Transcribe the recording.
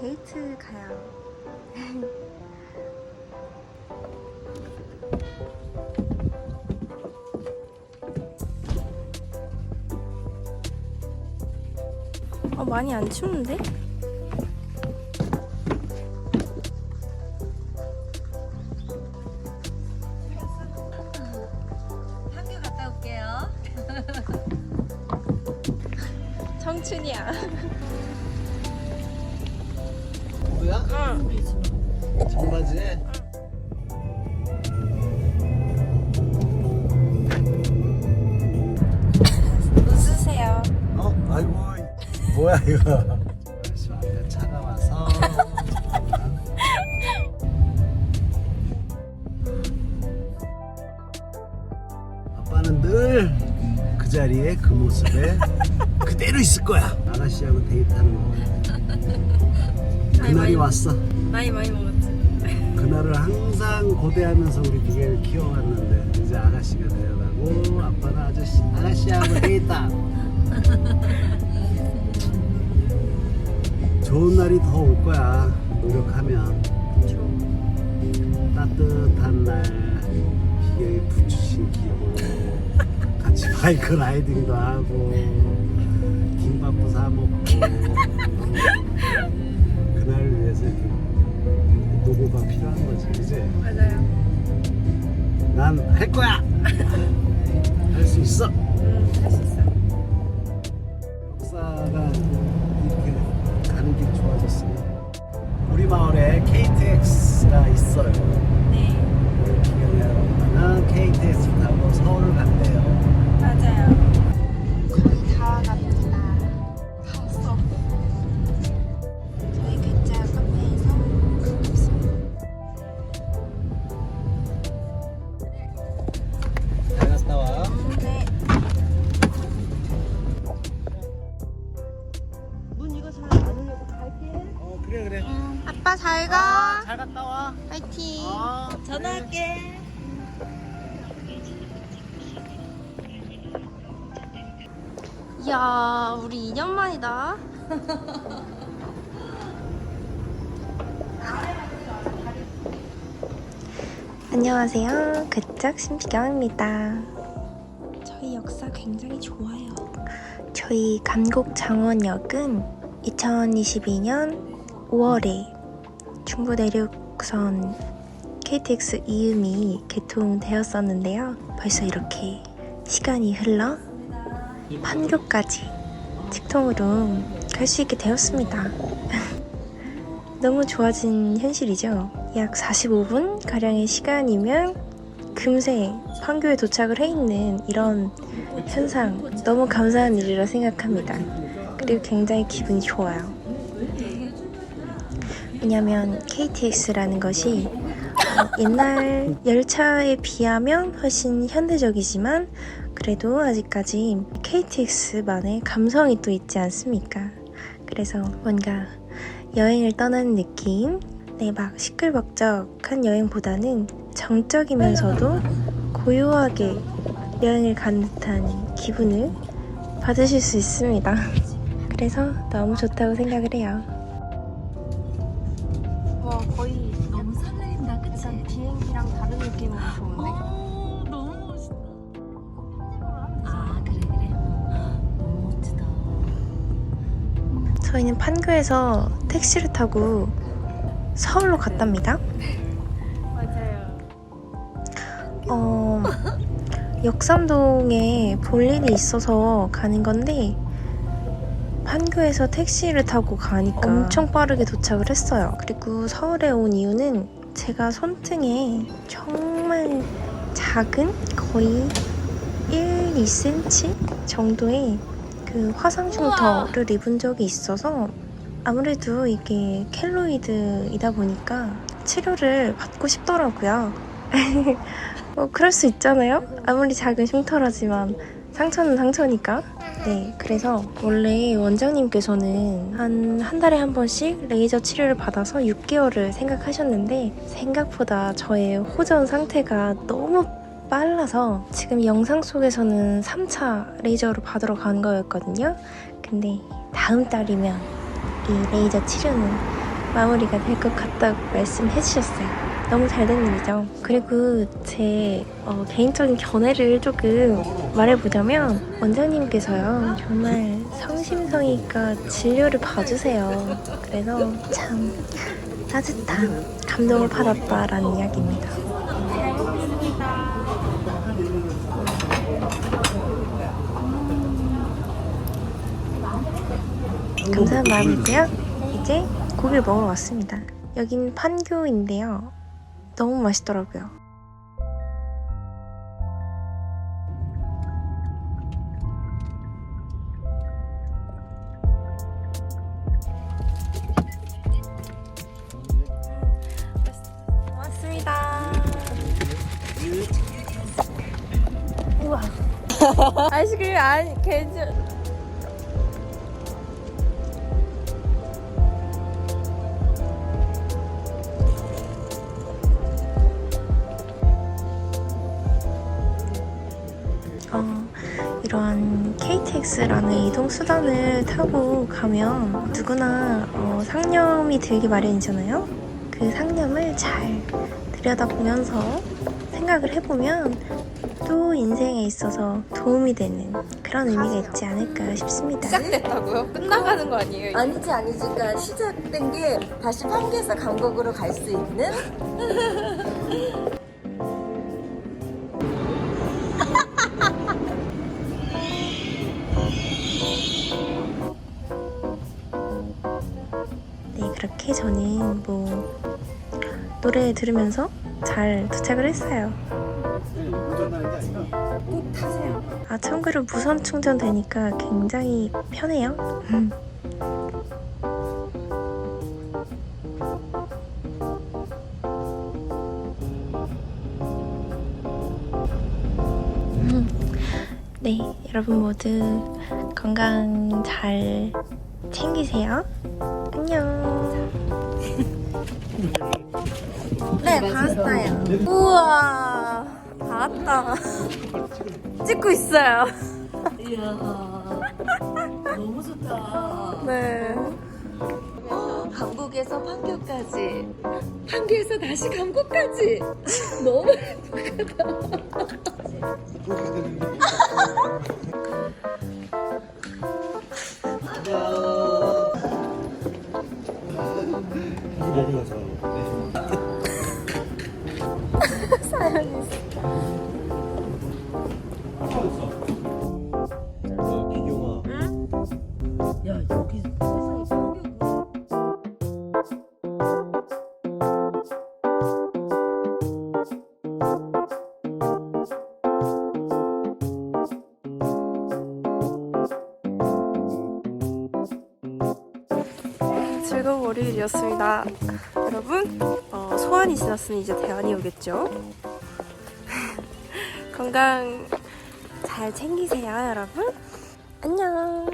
데이트 가요. 어, 많이 안 춥는데? 학교 갔다 올게요. 청춘이야. 뭐야? 응. 청바지에? 웃으세요. 어? 아이고 뭐야 이거 아저씨 앞에 차가 와서 아빠는 늘 그 자리에 그 모습에 그대로 있을 거야 아가씨하고 데이트하는 거 그날이 왔어. 나이 많이 먹었지? 그날을 항상 고대하면서 우리 기계를 키워왔는데 이제 아가씨가 되어가고 아빠는 아저씨 아가씨하고 데이트. 좋은 날이 더 올 거야 노력하면. 따뜻한 날 기계에 부츠 신기고 같이 바이크 라이딩도 하고 김밥도 사 먹고 필요한 거지 이제 맞아요. 난 할 거야! 할 수 있어 이거 잘 안 올려서 갈게. 어 그래 그래 아빠 잘 아, 가. 잘 갔다 와 파이팅. 어, 전화할게. 이야, 우리 2년 만이다. 안녕하세요. 그짝 신비경입니다. 저희 역사 굉장히 좋아요. 저희 감곡 장원역은 2022년 5월에 중부 내륙선 KTX 이음이 개통되었었는데요. 벌써 이렇게 시간이 흘러 판교까지 직통으로 갈 수 있게 되었습니다. 너무 좋아진 현실이죠. 약 45분 가량의 시간이면 금세 판교에 도착을 해 있는 이런 현상 너무 감사한 일이라 생각합니다. 그리고 굉장히 기분이 좋아요. 왜냐면 KTX라는 것이 어, 옛날 열차에 비하면 훨씬 현대적이지만 그래도 아직까지 KTX만의 감성이 또 있지 않습니까? 그래서 뭔가 여행을 떠나는 느낌? 네, 막 시끌벅적한 여행보다는 정적이면서도 고요하게 여행을 간 듯한 기분을 받으실 수 있습니다. 그래서 너무 좋다고 생각을 해요. 와, 거의 너무 설레인다, 그치? 약간 비행기랑 다른 느낌으로 좋은데? 어, 너무 멋있다. 아, 그래, 그래. 너무 멋지다. 저희는 판교에서 택시를 타고 서울로 갔답니다. 맞아요. 어, 역삼동에 볼 일이 있어서 가는 건데 판교에서 택시를 타고 가니까 엄청 빠르게 도착을 했어요. 그리고 서울에 온 이유는 제가 손등에 정말 작은 거의 1, 2cm 정도의 그 화상 흉터를 입은 적이 있어서 아무래도 이게 켈로이드이다 보니까 치료를 받고 싶더라고요. 뭐 그럴 수 있잖아요. 아무리 작은 흉터라지만 상처는 상처니까. 네, 그래서 원래 원장님께서는 한 한 달에 한 번씩 레이저 치료를 받아서 6개월을 생각하셨는데 생각보다 저의 호전 상태가 너무 빨라서 지금 영상 속에서는 3차 레이저를 받으러 간 거였거든요. 근데 다음 달이면 이 레이저 치료는 마무리가 될 것 같다고 말씀해 주셨어요. 너무 잘 된 일이죠. 그리고 제 어, 개인적인 견해를 조금 말해보자면 원장님께서요 정말 성심성의가 진료를 봐주세요. 그래서 참 따뜻한 감동을 받았다라는 이야기입니다. 감사한 마음이고요. 이제 고기를 먹으러 왔습니다. 여긴 판교인데요. 너무 맛있더라고요. 고맙습니다. 우와. 아이스크림 안 괜찮. KTX라는 이동수단을 타고 가면 누구나 어, 상념이 들기 마련이잖아요. 그 상념을 잘 들여다보면서 생각을 해보면 또 인생에 있어서 도움이 되는 그런 의미가 있지 않을까 싶습니다. 시작됐다고요? 끝나가는 거 아니에요? 아니지 아니지 그러니까 시작된 게 다시 판교에서 강북으로 갈 수 있는 저는 뭐 노래 들으면서 잘 도착을 했어요. 아, 참고로 무선 충전되니까 굉장히 편해요. 음. 음. 네, 여러분 모두 건강 잘 챙기세요. 안녕. 네, 다 왔어요. 우와, 다 왔다. 찍고 있어요. 이야 너무 좋다. 네. 어, 강북에서 판교까지, 판교에서 다시 강북까지. 너무 먹으면 즐거운 월요일이었습니다. 여러분, 어, 소환이 지났으니 이제 대안이 오겠죠? 건강 잘 챙기세요, 여러분. 안녕.